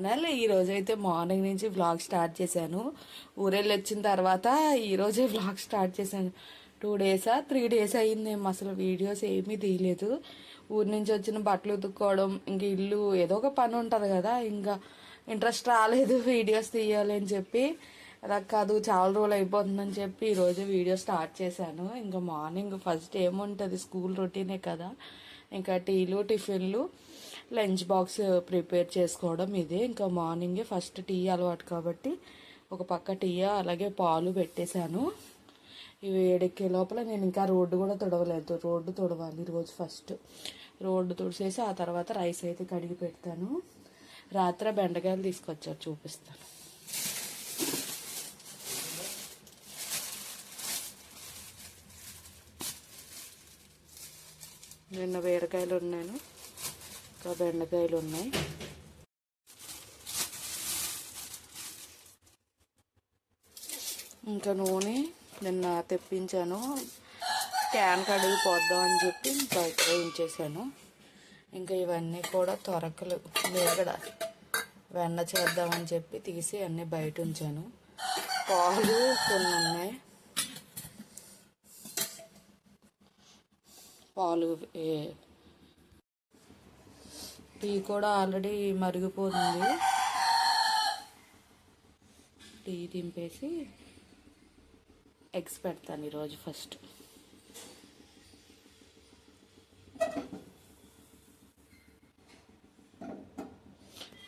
Channel ఈ అయితే morning నుంచి వ్లాగ్ స్టార్ట్ చేశాను. ఊరెళ్ళి వచ్చిన తర్వాత ఈరోజే వ్లాగ్ స్టార్ట్ చేశాను. టూ డేసా త్రీ డేస్ అయ్యిందేమో అసలు వీడియోస్ ఏమీ తీయలేదు. ఊరి నుంచి వచ్చిన బట్టలు ఉతుక్కోవడం ఇంక ఇల్లు ఏదో ఒక పని ఉంటుంది కదా ఇంకా ఇంట్రెస్ట్ రాలేదు వీడియోస్ తీయాలి అని చెప్పి. అలా కాదు చాలా రోజులు అయిపోతుందని చెప్పి ఈరోజు వీడియో స్టార్ట్ చేశాను. ఇంకా మార్నింగ్ ఫస్ట్ ఏముంటుంది? స్కూల్ రొటీనే కదా. ఇంకా టీలు టిఫిన్లు. లంచ్ బాక్స్ ప్రిపేర్ చేసుకోవడం ఇదే. ఇంకా మార్నింగే ఫస్ట్ టీ అలవాటు కాబట్టి ఒక పక్క టీ అలాగే పాలు పెట్టేశాను. ఇవి వేడెక్కే లోపల నేను ఇంకా రోడ్డు కూడా తుడవలేదు. రోడ్డు తుడవాలి ఈరోజు ఫస్ట్. రోడ్డు తుడిచేసి ఆ తర్వాత రైస్ అయితే కడిగి పెడతాను. రాత్రి బెండకాయలు తీసుకొచ్చారు చూపిస్తాను. నిన్న బీరకాయలు ఉన్నాను. ఇంకా బెండకాయలు ఉన్నాయి. ఇంకా నూనె నిన్న తెప్పించాను. క్యాన్ కడిగి పోద్దాం అని చెప్పి బయట ఉంచేసాను. ఇంకా ఇవన్నీ కూడా తొరకలు మేగడ వెన్న చేద్దామని చెప్పి తీసి అన్నీ బయట ఉంచాను. పాలు కొన్ని ఉన్నాయి. పాలు టీ కూడా ఆల్రెడీ మరిగిపోతుంది. టీ దింపేసి ఎగ్స్ పెడతాను ఈరోజు ఫస్ట్.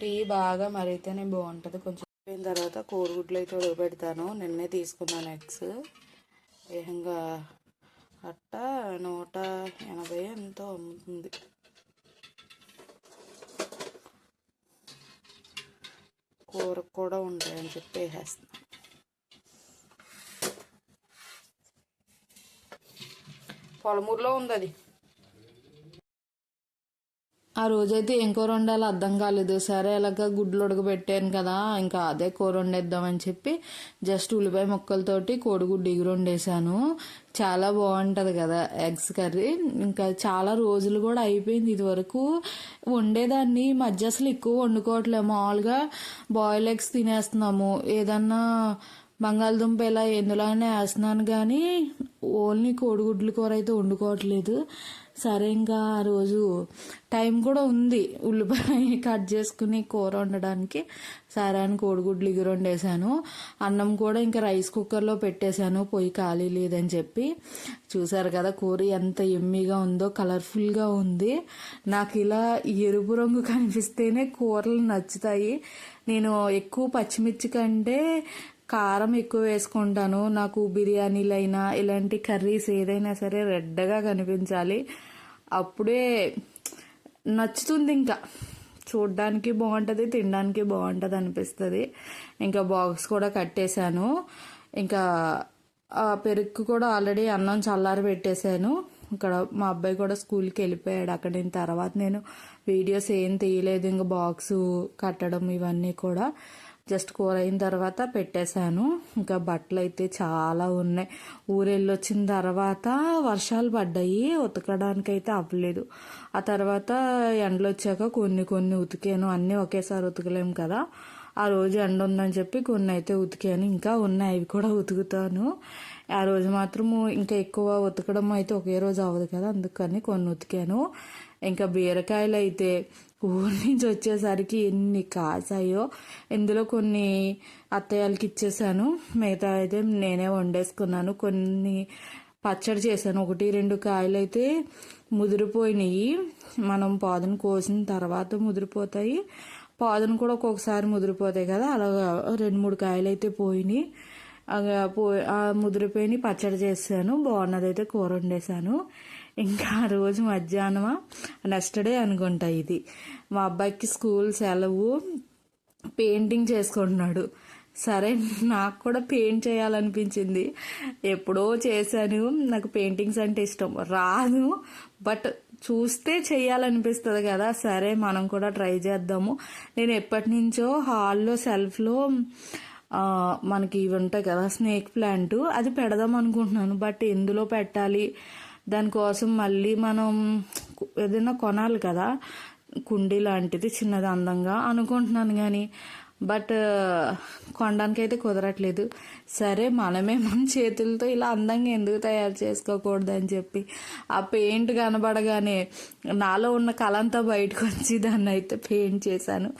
టీ బాగా మరిగితేనే బాగుంటుంది. కొంచెం అయిపోయిన తర్వాత కోడిగుడ్లు అయితే ఉడకబెడతాను. నిన్నే తీసుకున్నాను ఎగ్స్. ఏకంగా అట్ట నూట ఎనభై ఎంతో అమ్ముతుంది. కూరకు కూడా ఉంటాయని చెప్పి వేసేస్తున్నాను. పొలమూరులో ఉంది అది ఆ రోజైతే ఏం కూర వండాలో అర్థం కాలేదు. సరే ఇలాగ గుడ్లు ఉడకబెట్టాను కదా ఇంకా అదే కూర వండేద్దామని చెప్పి జస్ట్ ఉల్లిపాయ ముక్కలతోటి కోడిగుడ్డు ఎగురు వండేసాను చాలా బాగుంటుంది కదా ఎగ్స్ కర్రీ. ఇంకా చాలా రోజులు కూడా అయిపోయింది ఇది వరకు వండేదాన్ని మధ్య అసలు ఎక్కువ వండుకోవట్లేదు. మామూలుగా బాయిల్ ఎగ్స్ తినేస్తున్నాము. ఏదన్నా బంగాళదుంప ఇలా ఎందులోనే వేస్తున్నాను కానీ ఓన్లీ కోడిగుడ్ల కూర అయితే వండుకోవట్లేదు. సరే ఇంకా ఆ రోజు టైం కూడా ఉంది. ఉల్లిపాయ కట్ చేసుకుని కూర వండడానికి. సరే అని కోడిగుడ్లు ఎగురు వండేసాను అన్నం కూడా ఇంకా రైస్ కుక్కర్లో పెట్టేశాను. పొయ్యి ఖాళీ లేదని చెప్పి. చూసారు కదా కూర ఎంత ఎమ్మిగా ఉందో కలర్ఫుల్గా ఉంది. నాకు ఇలా ఎరుపు రంగు కనిపిస్తేనే కూరలు నచ్చుతాయి. నేను ఎక్కువ పచ్చిమిర్చి కంటే కారం ఎక్కువ వేసుకుంటాను. నాకు బిర్యానీలైనా ఇలాంటి కర్రీస్ ఏదైనా సరే రెడ్గా కనిపించాలి. అప్పుడే నచ్చుతుంది ఇంకా. చూడ్డానికి బాగుంటుంది తినడానికి బాగుంటుంది అనిపిస్తుంది. ఇంకా బాక్స్ కూడా కట్టేశాను. ఇంకా పెరుగు కూడా ఆల్రెడీ అన్నం చల్లారి పెట్టేశాను. ఇక్కడ మా అబ్బాయి కూడా స్కూల్కి వెళ్ళిపోయాడు. అక్కడ నేను తర్వాత నేను వీడియోస్ ఏం తీయలేదు. ఇంకా బాక్స్ కట్టడం ఇవన్నీ కూడా. జస్ట్ కూర అయిన తర్వాత పెట్టేశాను. ఇంకా బట్టలు అయితే చాలా ఉన్నాయి. ఊరెళ్ళి వచ్చిన తర్వాత వర్షాలు పడ్డాయి. ఉతకడానికి అయితే అవ్వలేదు. ఆ తర్వాత ఎండలు వచ్చాక కొన్ని కొన్ని ఉతికాను. అన్నీ ఒకేసారి ఉతకలేము కదా. ఆ రోజు ఎండ ఉందని చెప్పి కొన్ని అయితే ఉతికాను. ఇంకా ఉన్నాయి. అవి కూడా ఉతుకుతాను. ఆ రోజు మాత్రము ఇంకా ఎక్కువ ఉతకడం అయితే ఒకే రోజు అవ్వదు కదా. అందుకని కొన్ని ఉతికాను. ఇంకా బీరకాయలు అయితే ఊరి నుంచి వచ్చేసరికి ఎన్ని కాసాయో. ఇందులో కొన్ని అత్తయ్యలకి ఇచ్చేసాను. మిగతా అయితే నేనే వండేసుకున్నాను. కొన్ని పచ్చడి చేశాను. ఒకటి రెండు కాయలు అయితే ముదిరిపోయినాయి. మనం పాదును కోసిన తర్వాత ముదిరిపోతాయి. పాదును కూడా ఒక్కొక్కసారి ముదిరిపోతాయి కదా. అలాగా రెండు మూడు కాయలు అయితే పోయినాయి పో ముదిరిపోయినాయి ముదిరిపోయి పచ్చడి చేశాను. బాగున్నది అయితే కూర వండేసాను ఇంకా ఆ రోజు మధ్యాహ్నమా? నెక్స్ట్ డే అనుకుంటా ఇది. మా అబ్బాయికి స్కూల్ సెలవు. పెయింటింగ్ చేసుకుంటున్నాడు. సరే నాకు కూడా పెయింట్ చేయాలనిపించింది. ఎప్పుడో చేశాను. నాకు పెయింటింగ్స్ అంటే ఇష్టం. రాదు. బట్ చూస్తే చేయాలనిపిస్తుంది కదా. సరే మనం కూడా ట్రై చేద్దాము. నేను ఎప్పటి నుంచో హాల్లో సెల్ఫ్లో మనకి ఇవి ఉంటాయి కదా స్నేక్ ప్లాంట్. అది పెడదాం అనుకుంటున్నాను. బట్ ఎందులో పెట్టాలి? దానికోసం మళ్ళీ మనం ఏదైనా కొనాలి కదా. కుండీ లాంటిది చిన్నది అందంగా అనుకుంటున్నాను కానీ బట్ కొనడానికి అయితే కుదరట్లేదు. సరే మనమే మన చేతులతో ఇలా అందంగా ఎందుకు తయారు చేసుకోకూడదు అని చెప్పి ఆ పెయింట్ కనబడగానే నాలో ఉన్న కలంతా బయటకు వచ్చి దాన్ని అయితే పెయింట్ చేశాను.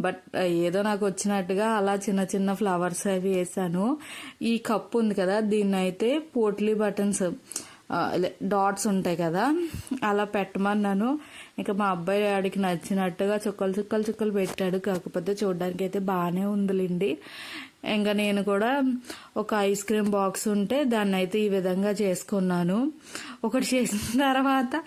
బట్ ఏదో నాకు వచ్చినట్టుగా అలా చిన్న చిన్న ఫ్లవర్స్ అవి వేసాను ఈ కప్పు ఉంది కదా దీన్ని అయితే పోట్లీ బటన్స్. డాట్స్ ఉంటాయి కదా అలా పెట్టమన్నాను. ఇంకా మా అబ్బాయి ఆడికి నచ్చినట్టుగా చుక్కలు చుక్కలు చుక్కలు పెట్టాడు. కాకపోతే చూడడానికి అయితే బాగానే ఉందిలేండి. ఇంకా నేను కూడా ఒక ఐస్ క్రీమ్ బాక్స్ ఉంటే దాన్ని అయితే ఈ విధంగా చేసుకున్నాను. ఒకటి చేసిన తర్వాత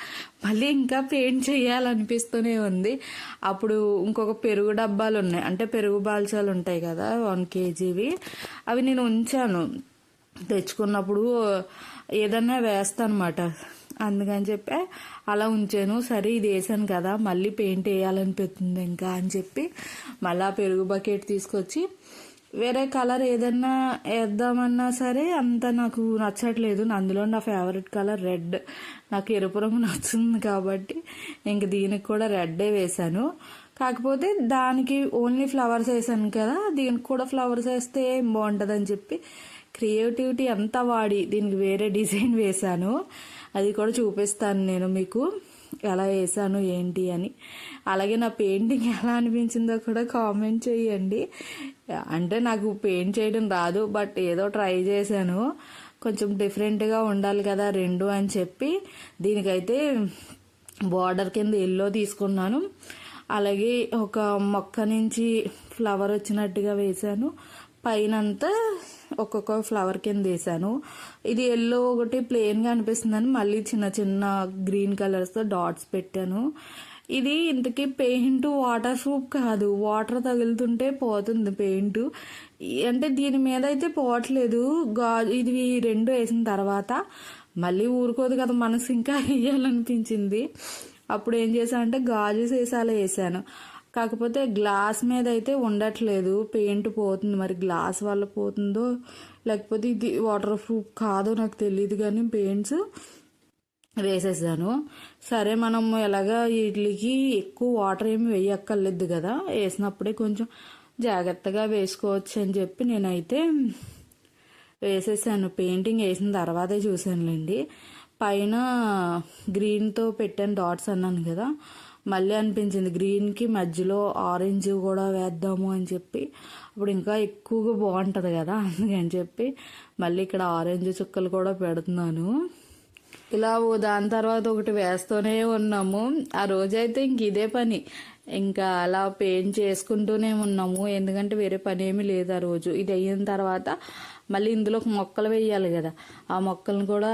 మళ్ళీ ఇంకా పెయింట్ చేయాలనిపిస్తూనే ఉంది. అప్పుడు ఇంకొక పెరుగు డబ్బాలు ఉన్నాయి. అంటే పెరుగు బాల్చాలు ఉంటాయి కదా వన్ కేజీవి. అవి నేను ఉంచాను. తెచ్చుకున్నప్పుడు ఏదన్నా వేస్తానమాట. అందుకని చెప్పి అలా ఉంచాను సరే ఇది వేసాను కదా మళ్ళీ పెయింట్ వేయాలనిపిస్తుంది ఇంకా అని చెప్పి మళ్ళీ ఆ పెరుగు బకెట్ తీసుకొచ్చి వేరే కలర్ ఏదన్నా వేద్దామన్నా సరే అంత నాకు నచ్చట్లేదు. అందులో నా ఫేవరెట్ కలర్ రెడ్. నాకు ఎరుపు రంగు నచ్చుతుంది కాబట్టి ఇంక దీనికి కూడా రెడ్డే వేశాను. కాకపోతే దానికి ఓన్లీ ఫ్లవర్స్ వేసాను కదా దీనికి కూడా ఫ్లవర్స్ వేస్తే ఏం బాగుంటుందని చెప్పి క్రియేటివిటీ అంతా వాడి దీనికి వేరే డిజైన్ వేశాను. అది కూడా చూపిస్తాను నేను మీకు. ఎలా వేసాను ఏంటి అని. అలాగే నా పెయింటింగ్ ఎలా అనిపించిందో కూడా కామెంట్ చేయండి. అంటే నాకు పెయింట్ చేయడం రాదు బట్ ఏదో ట్రై చేశాను. కొంచెం డిఫరెంట్గా ఉండాలి కదా రెండు అని చెప్పి. దీనికైతే బార్డర్ కింద ఎల్లో తీసుకున్నాను. అలాగే ఒక మొక్క నుంచి ఫ్లవర్ వచ్చినట్టుగా వేశాను. పైనంతా ఒక్కొక్క ఫ్లవర్ కింద వేసాను. ఇది ఎల్లో ఒకటి ప్లెయిన్గా అనిపిస్తుందని మళ్ళీ చిన్న చిన్న గ్రీన్ కలర్స్తో డాట్స్ పెట్టాను. ఇది ఇంతకీ పెయింట్ వాటర్ ప్రూఫ్ కాదు. వాటర్ తగులుతుంటే పోతుంది పెయింట్. అంటే దీని మీద అయితే పోవట్లేదు. గాజు ఇది రెండు వేసిన తర్వాత మళ్ళీ ఊరుకోదు కదా మనసు ఇంకా వేయాలనిపించింది అప్పుడు ఏం చేశాను అంటే గాజు సీసాలు వేసాను. కాకపోతే గ్లాస్ మీద అయితే ఉండట్లేదు. పెయింట్ పోతుంది. మరి గ్లాస్ వల్ల పోతుందో లేకపోతే ఇది వాటర్ ప్రూఫ్ కాదో నాకు తెలియదు కానీ పెయింట్స్ వేసేసాను. సరే మనం ఎలాగా వీటికి ఎక్కువ వాటర్ ఏమి వేయక్కర్లేదు కదా. వేసినప్పుడే కొంచెం జాగ్రత్తగా వేసుకోవచ్చు అని చెప్పి నేనైతే వేసేసాను. పెయింటింగ్ వేసిన తర్వాతే చూశానులేండి. పైన గ్రీన్తో పెట్టాను డాట్స్ అన్నాను కదా. మళ్ళీ అనిపించింది. గ్రీన్కి మధ్యలో ఆరెంజ్ కూడా వేద్దాము అని చెప్పి. అప్పుడు ఇంకా ఎక్కువగా బాగుంటుంది కదా అందుకని చెప్పి మళ్ళీ ఇక్కడ ఆరెంజ్ చుక్కలు కూడా పెడుతున్నాను. ఇలా దాని తర్వాత ఒకటి వేస్తూనే ఉన్నాము. ఆ రోజైతే ఇంక ఇదే పని. ఇంకా అలా పెయింట్ చేసుకుంటూనే ఉన్నాము. ఎందుకంటే వేరే పని ఏమీ లేదు ఆ రోజు. ఇది అయిన తర్వాత మళ్ళీ ఇందులో మొక్కలు వేయాలి కదా. ఆ మొక్కలను కూడా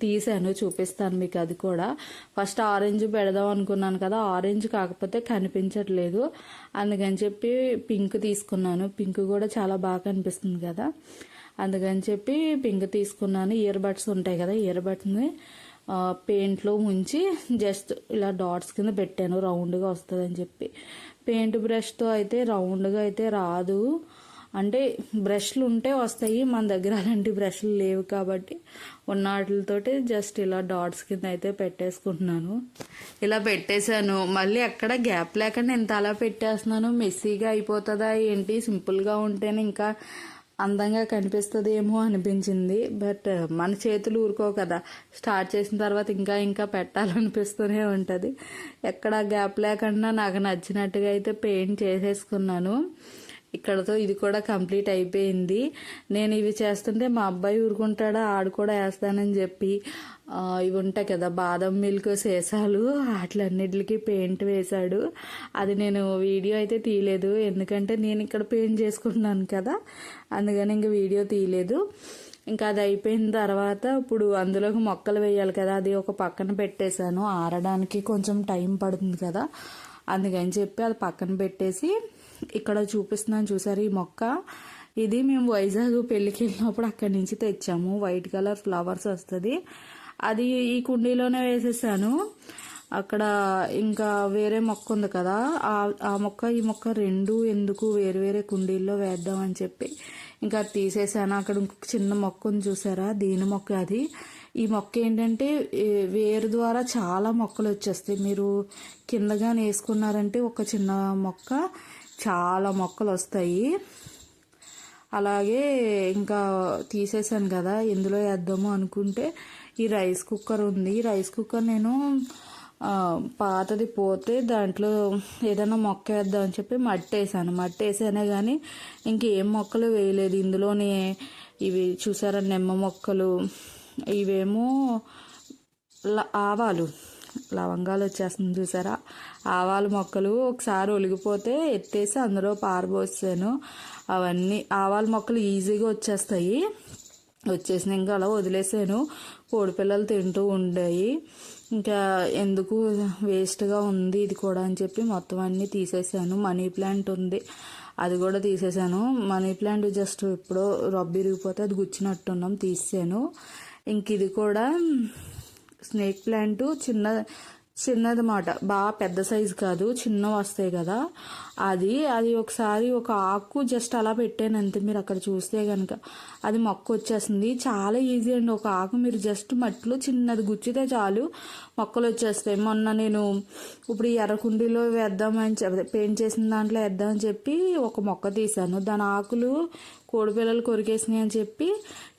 తీసాను చూపిస్తాను మీకు అది కూడా. ఫస్ట్ ఆరెంజ్ పెడదాం అనుకున్నాను కదా ఆరెంజ్ కాకపోతే కనిపించట్లేదు. అందుకని చెప్పి పింక్ తీసుకున్నాను. పింక్ కూడా చాలా బాగా కనిపిస్తుంది కదా. అందుకని చెప్పి పింక్ తీసుకున్నాను. ఇయర్ బడ్స్ ఉంటాయి కదా ఇయర్ బడ్స్ని పెయింట్లో ముంచి జస్ట్ ఇలా డాట్స్ కింద పెట్టాను. రౌండ్గా వస్తుందని చెప్పి. పెయింట్ బ్రష్తో అయితే రౌండ్గా అయితే రాదు. అంటే బ్రష్లు ఉంటే వస్తాయి. మన దగ్గర అలాంటి బ్రష్లు లేవు కాబట్టి ఉన్న వాటితోటి జస్ట్ ఇలా డాట్స్ కింద అయితే పెట్టేసుకుంటున్నాను. ఇలా పెట్టేశాను. మళ్ళీ అక్కడ గ్యాప్ లేకుండా ఇంత అలా పెట్టేస్తున్నాను. మెస్సీగా అయిపోతుందా ఏంటి? సింపుల్గా ఉంటేనే ఇంకా అందంగా కనిపిస్తుందేమో అనిపించింది. బట్ uh, మన చేతులు ఊరుకో కదా. స్టార్ట్ చేసిన తర్వాత ఇంకా ఇంకా పెట్టాలనిపిస్తూనే ఉంటుంది. ఎక్కడ గ్యాప్ లేకుండా నాకు నచ్చినట్టుగా అయితే పెయింట్ చేసేసుకున్నాను. ఇక్కడతో ఇది కూడా కంప్లీట్ అయిపోయింది. నేను ఇవి చేస్తుంటే మా అబ్బాయి ఊరుకుంటాడా ఆడు కూడా వేస్తానని చెప్పి ఇవి ఉంటాయి కదా బాదం మిల్క్ సీసాలు వాటిలన్నిటికి పెయింట్ వేశాడు. అది నేను వీడియో అయితే తీయలేదు ఎందుకంటే నేను ఇక్కడ పెయింట్ చేసుకుంటున్నాను కదా అందుకని ఇంక వీడియో తీయలేదు. ఇంకా అది అయిపోయిన తర్వాత ఇప్పుడు అందులోకి మొక్కలు వేయాలి కదా అది ఒక పక్కన పెట్టేశాను ఆరడానికి కొంచెం టైం పడుతుంది కదా అందుకని చెప్పి అది పక్కన పెట్టేసి ఇక్కడ చూపిస్తున్నాను చూసారు ఈ మొక్క. ఇది మేము వైజాగ్ పెళ్ళికి వెళ్ళినప్పుడు అక్కడి నుంచి తెచ్చాము. వైట్ కలర్ ఫ్లవర్స్ వస్తుంది. అది ఈ కుండీలోనే వేసేసాను. అక్కడ ఇంకా వేరే మొక్క ఉంది కదా. ఆ మొక్క ఈ మొక్క రెండు ఎందుకు వేరు వేరే కుండీల్లో వేద్దాం అని చెప్పి ఇంకా తీసేసాను. అక్కడ ఇంకొక చిన్న మొక్క ఉంది చూసారా? దీని మొక్క అది. ఈ మొక్క ఏంటంటే వేరు ద్వారా చాలా మొక్కలు వచ్చేస్తాయి. మీరు కిందగానే వేసుకున్నారంటే ఒక చిన్న మొక్క. చాలా మొక్కలు వస్తాయి అలాగే ఇంకా తీసేసాను కదా ఎందులో వేద్దాము అనుకుంటే ఈ రైస్ కుక్కర్ ఉంది. ఈ రైస్ కుక్కర్ నేను పాతది పోతే దాంట్లో ఏదైనా మొక్క వేద్దాం అని చెప్పి మట్టి వేసాను మట్టి వేసానే కానీ ఇంకేం మొక్కలు వేయలేదు. ఇందులోనే ఇవి చూసారా నిమ్మ మొక్కలు ఇవేమో ఆవాలు. లవంగాలు వచ్చేస్తుంది చూసారా? ఆవాల మొక్కలు ఒకసారి ఒలిగిపోతే ఎత్తేసి అందులో పారబోసాను. అవన్నీ ఆవాల మొక్కలు ఈజీగా వచ్చేస్తాయి. వచ్చేసిన ఇంకా అలా వదిలేసాను. కోడిపిల్లలు తింటూ ఉండేవి ఇంకా ఎందుకు వేస్ట్గా ఉంది ఇది కూడా అని చెప్పి మొత్తం అన్నీ తీసేసాను. మనీ ప్లాంట్ ఉంది. అది కూడా తీసేసాను. మనీ ప్లాంట్ జస్ట్ ఎప్పుడో రబ్బిరిగిపోతే అది గుచ్చినట్టున్నాం తీసాను ఇంక ఇది కూడా స్నేక్ ప్లాంట్ చిన్న చిన్నది మాట బాగా పెద్ద సైజు కాదు చిన్న వస్తాయి కదా. అది అది ఒకసారి ఒక ఆకు జస్ట్ అలా పెట్టాను అంతే మీరు అక్కడ చూస్తే కనుక అది మొక్క వచ్చేస్తుంది చాలా ఈజీ అండి ఒక ఆకు. మీరు జస్ట్ మట్టిలో చిన్నది గుచ్చితే చాలు మొక్కలు వచ్చేస్తాయి మొన్న నేను ఇప్పుడు ఎర్రకుండీలో ఎర్ర కుండీలో వేద్దామని చెప్పి పెయింట్ చేసిన దాంట్లో వేద్దామని చెప్పి ఒక మొక్క తీశాను. దాని ఆకులు కోడిపిల్లలు కొరికేసినాయి అని చెప్పి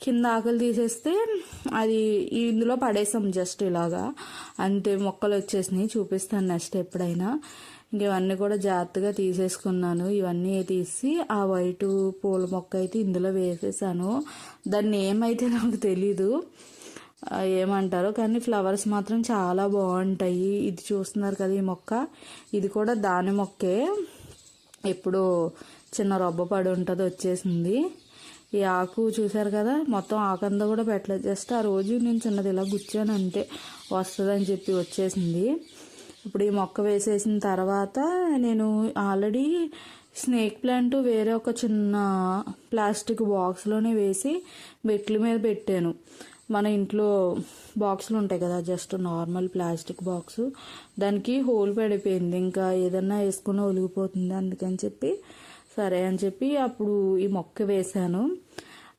కింద ఆకులు తీసేస్తే అది ఇందులో పడేసాం జస్ట్ ఇలాగా. అంతే మొక్కలు వచ్చేసినాయి చూపిస్తాను నెక్స్ట్ ఎప్పుడైనా. ఇంక ఇవన్నీ కూడా జాగ్రత్తగా తీసేసుకున్నాను. ఇవన్నీ తీసి ఆ వైట్ పూల మొక్క అయితే ఇందులో వేసేసాను. దాన్ని ఏమైతే నాకు తెలీదు. ఏమంటారో కానీ ఫ్లవర్స్ మాత్రం చాలా బాగుంటాయి. ఇది చూస్తున్నారు కదా ఈ మొక్క. ఇది కూడా దాని మొక్కే. ఎప్పుడు చిన్న రొబ్బ పడి ఉంటుంది వచ్చేసింది. ఈ ఆకు చూసారు కదా మొత్తం ఆకంతా కూడా పెట్టలేదు. జస్ట్ ఆ రోజు నేను చిన్నది ఇలా గుచ్చాను అంతే. వస్తుందని చెప్పి వచ్చేసింది. ఇప్పుడు ఈ మొక్క వేసేసిన తర్వాత నేను ఆల్రెడీ స్నేక్ ప్లాంట్ వేరే ఒక చిన్న ప్లాస్టిక్ బాక్స్లోనే వేసి మెట్ల మీద పెట్టాను. మన ఇంట్లో బాక్సులు ఉంటాయి కదా జస్ట్ నార్మల్ ప్లాస్టిక్ బాక్స్. దానికి హోల్ పడిపోయింది. ఇంకా ఏదన్నా వేసుకుని ఒలిగిపోతుంది అందుకని చెప్పి సరే అని చెప్పి అప్పుడు ఈ మొక్క వేశాను.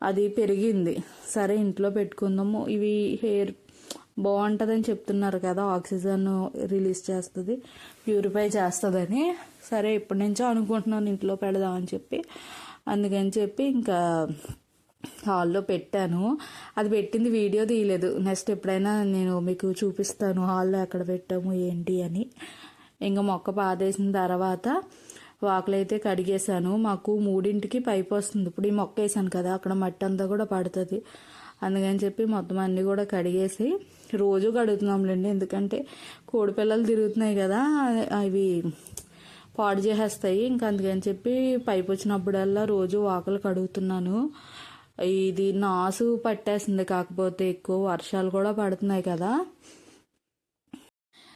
అది పెరిగింది. సరే ఇంట్లో పెట్టుకుందాము. ఇవి హెయిర్ బాగుంటుందని చెప్తున్నారు కదా ఆక్సిజన్ రిలీజ్ చేస్తుంది ప్యూరిఫై చేస్తుందని. సరే ఇప్పటి నుంచో అనుకుంటున్నాను ఇంట్లో పెడదామని చెప్పి. అందుకని చెప్పి ఇంకా హాల్లో పెట్టాను. అది పెట్టింది వీడియో తీయలేదు. నెక్స్ట్ ఎప్పుడైనా నేను మీకు చూపిస్తాను హాల్లో ఎక్కడ పెట్టాము ఏంటి అని. ఇంకా మొక్క పాదేసిన తర్వాత వాకులు అయితే కడిగేశాను. మాకు మూడింటికి పైపు వస్తుంది. ఇప్పుడు ఈ మొక్క వేసాను కదా అక్కడ మట్టి అంతా కూడా పడుతుంది. అందుకని చెప్పి మొత్తం అన్నీ కూడా కడిగేసి రోజు కడుగుతున్నాంలేండి. ఎందుకంటే కోడి పిల్లలు తిరుగుతున్నాయి కదా అవి పాడు చేసేస్తాయి. ఇంకా అందుకని చెప్పి పైపు వచ్చినప్పుడల్లా రోజు వాకలు కడుగుతున్నాను. ఇది నాసు పట్టేస్తుంది కాకపోతే ఎక్కువ వర్షాలు కూడా పడుతున్నాయి కదా.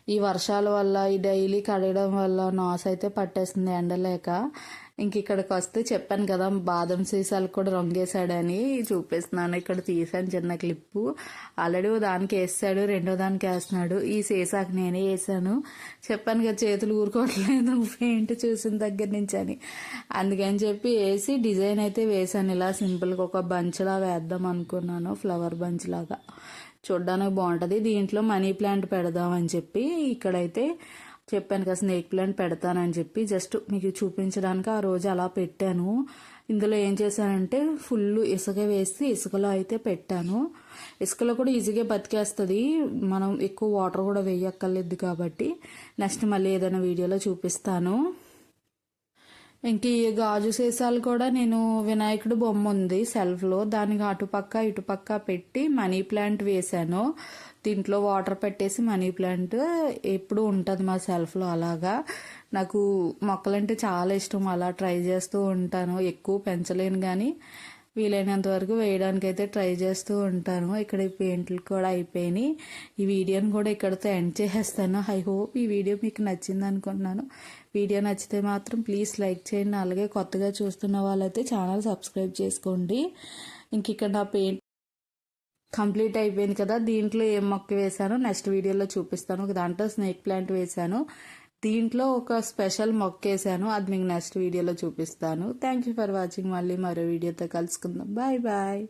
ఈ వర్షాల వల్ల ఈ డైలీ కడగడం వల్ల నాస్ అయితే పట్టేస్తుంది ఎండలేక. ఇంక ఇక్కడికి వస్తే చెప్పాను కదా బాదం సీసాలు కూడా రొంగేశాడని చూపిస్తున్నాను. ఇక్కడ తీసాను చిన్న క్లిప్పు. ఆల్రెడీ ఓ దానికి వేస్తాడు రెండో దానికి వేస్తున్నాడు. ఈ సీసాకి నేనే వేసాను చెప్పాను కదా చేతులు ఊరుకోవట్లేదు పెయింట్ చూసిన దగ్గర నుంచి అని. అందుకని చెప్పి వేసి డిజైన్ అయితే వేసాను ఇలా సింపుల్గా ఒక బంచ్లా వేద్దాం అనుకున్నాను ఫ్లవర్ బంచ్ లాగా. చూడ్డానికి బాగుంటుంది. దీంట్లో మనీ ప్లాంట్ పెడదామని చెప్పి ఇక్కడైతే చెప్పాను కదా స్నేక్ ప్లాంట్ పెడతానని చెప్పి జస్ట్ మీకు చూపించడానికి ఆ రోజు అలా పెట్టాను. ఇందులో ఏం చేశానంటే ఫుల్ ఇసుక వేసి ఇసుకలో అయితే పెట్టాను. ఇసుకలో కూడా ఈజీగా బతికేస్తుంది. మనం ఎక్కువ వాటర్ కూడా వేయక్కర్లేదు కాబట్టి నెక్స్ట్ మళ్ళీ ఏదైనా వీడియోలో చూపిస్తాను. ఇంక ఈ గాజు సీసాలు కూడా నేను వినాయకుడు బొమ్మ ఉంది సెల్ఫ్లో దానికి అటుపక్క ఇటుపక్క పెట్టి మనీ ప్లాంట్ వేశాను. దీంట్లో వాటర్ పెట్టేసి మనీ ప్లాంట్ ఎప్పుడు ఉంటుంది మా సెల్ఫ్లో అలాగా. నాకు మొక్కలంటే చాలా ఇష్టం అలా ట్రై చేస్తూ ఉంటాను. ఎక్కువ పెంచలేను కానీ వీలైనంత వరకు వేయడానికి అయితే ట్రై చేస్తూ ఉంటాను. ఇక్కడ ఈ పెయింట్లు కూడా అయిపోయినాయి. ఈ వీడియోని కూడా ఇక్కడితో ఎండ్ చేసేస్తాను. ఐ హోప్ ఈ వీడియో మీకు నచ్చింది అనుకుంటున్నాను. వీడియో నచ్చితే మాత్రం ప్లీజ్ లైక్ చేయండి. అలాగే కొత్తగా చూస్తున్న వాళ్ళైతే ఛానల్ సబ్స్క్రైబ్ చేసుకోండి. ఇంక ఇక్కడ నా పెయింట్ కంప్లీట్ అయిపోయింది కదా. దీంట్లో ఏం మొక్క వేసానో నెక్స్ట్ వీడియోలో చూపిస్తాను. ఒక దాంట్లో స్నేక్ ప్లాంట్ వేసాను దీంట్లో ఒక స్పెషల్ మొక్క వేసాను అది మీకు నెక్స్ట్ వీడియోలో చూపిస్తాను. థ్యాంక్ యూ ఫర్ వాచింగ్ మళ్ళీ మరో వీడియోతో కలుసుకుందాం. Bye bye